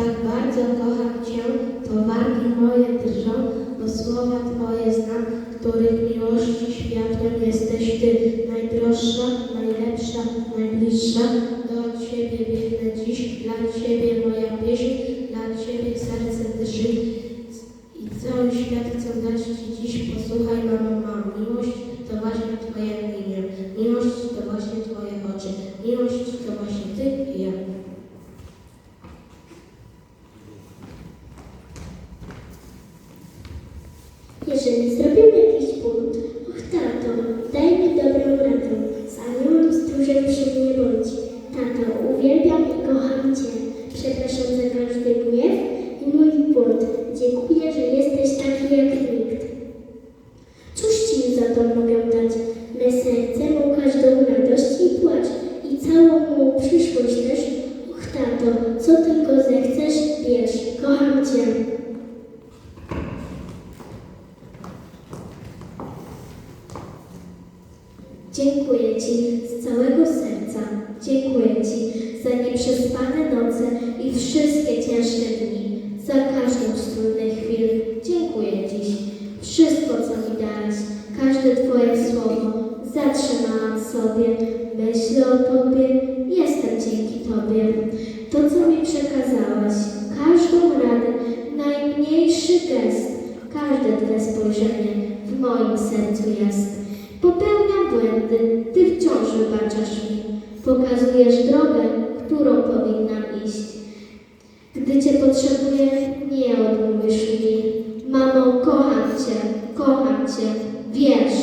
Tak bardzo kocham Cię, to wargi moje drżą, bo słowa Twoje znam, których miłości światłem jesteś Ty, najdroższa, najlepsza, najbliższa. Do Ciebie biegnę dziś, dla Ciebie moja pieśń. przebaczasz mi, pokazujesz drogę, którą powinnam iść. Gdy Cię potrzebuję, nie odmówisz mi. Mamo, kocham Cię, kocham Cię, wiesz.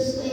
Świeci, do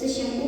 co się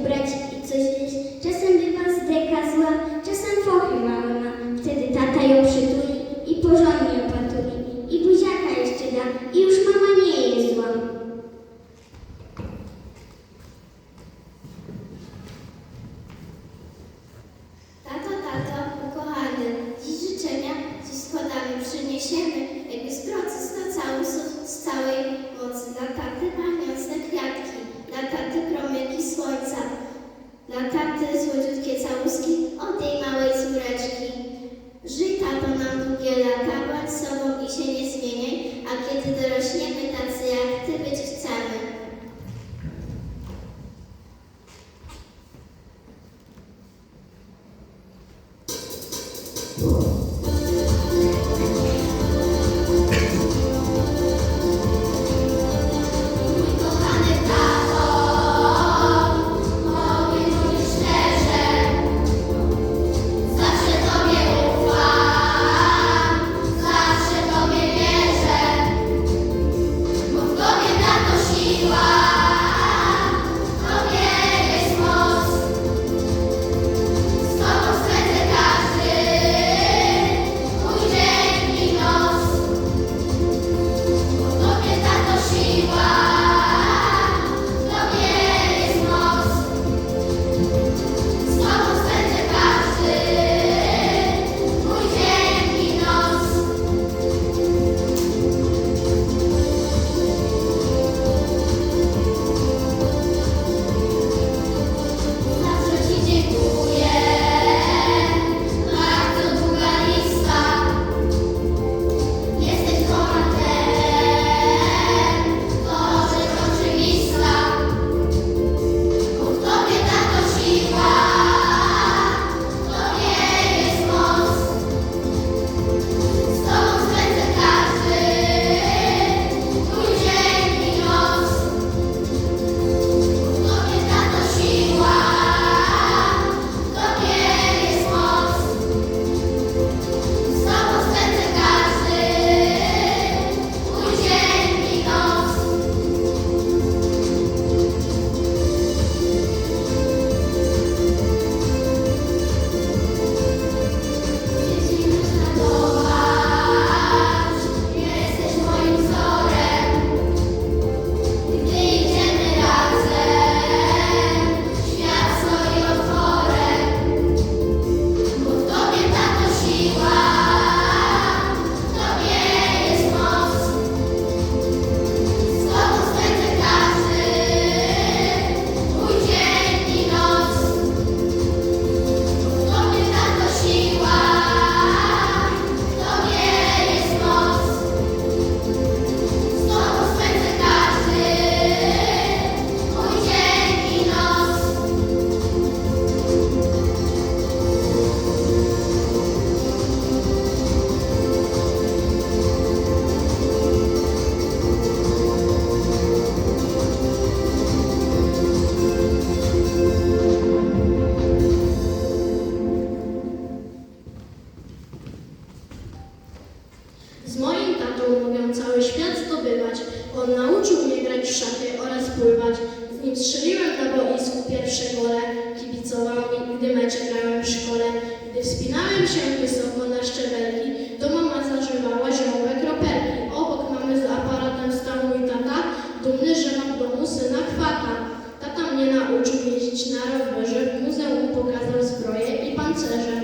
poświęcić naród Boży, muzeum pokazał zbroje i pancerze.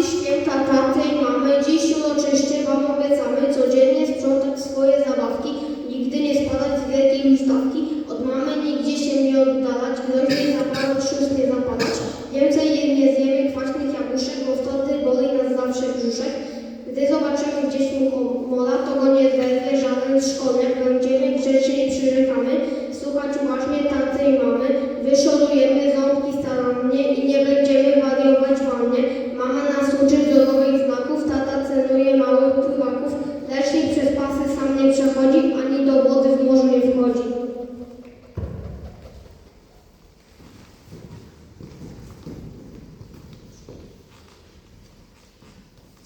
Вишня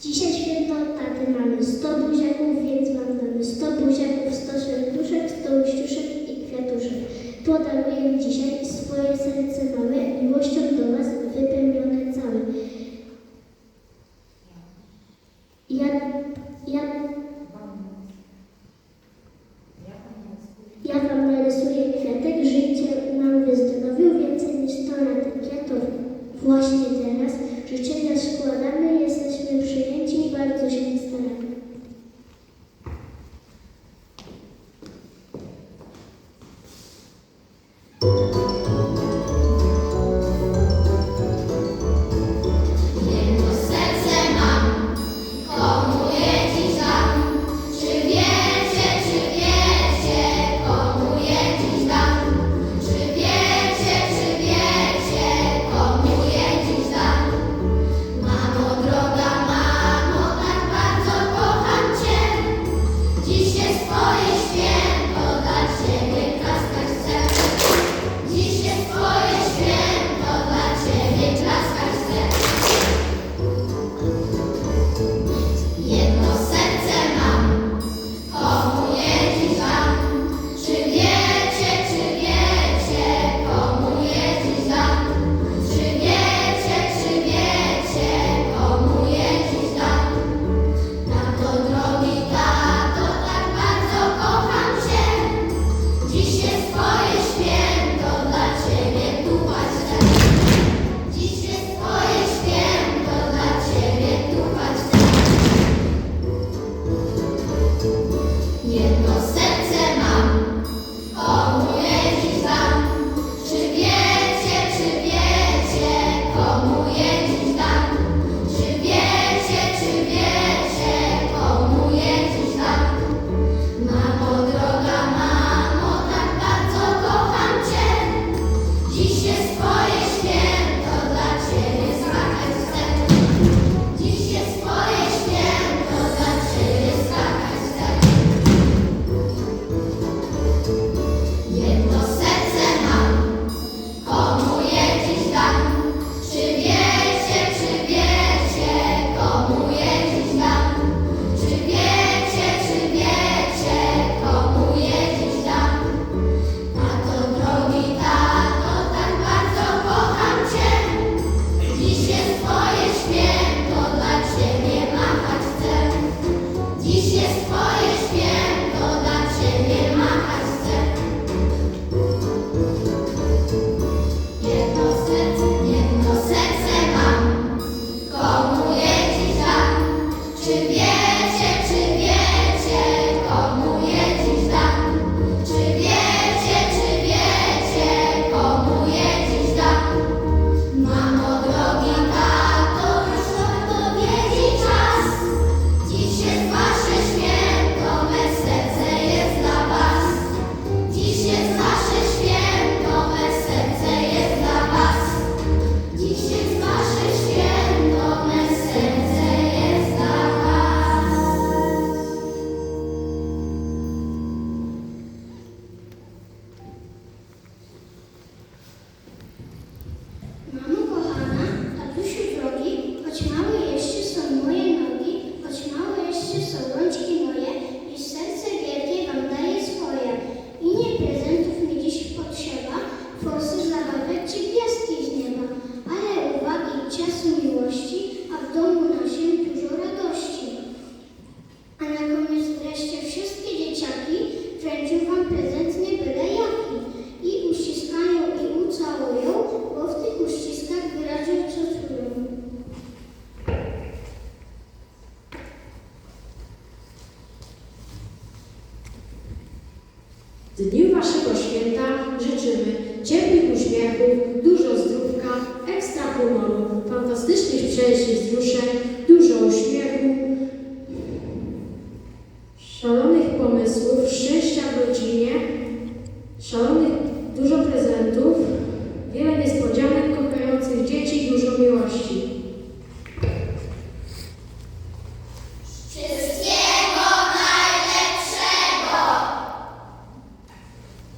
Dzisiaj święto taty mamy 100 buziaków, więc wam damy 100 buziaków, 100 serduszek, 100 ściuszek i kwiatuszek. Podaruję dzisiaj swoje serce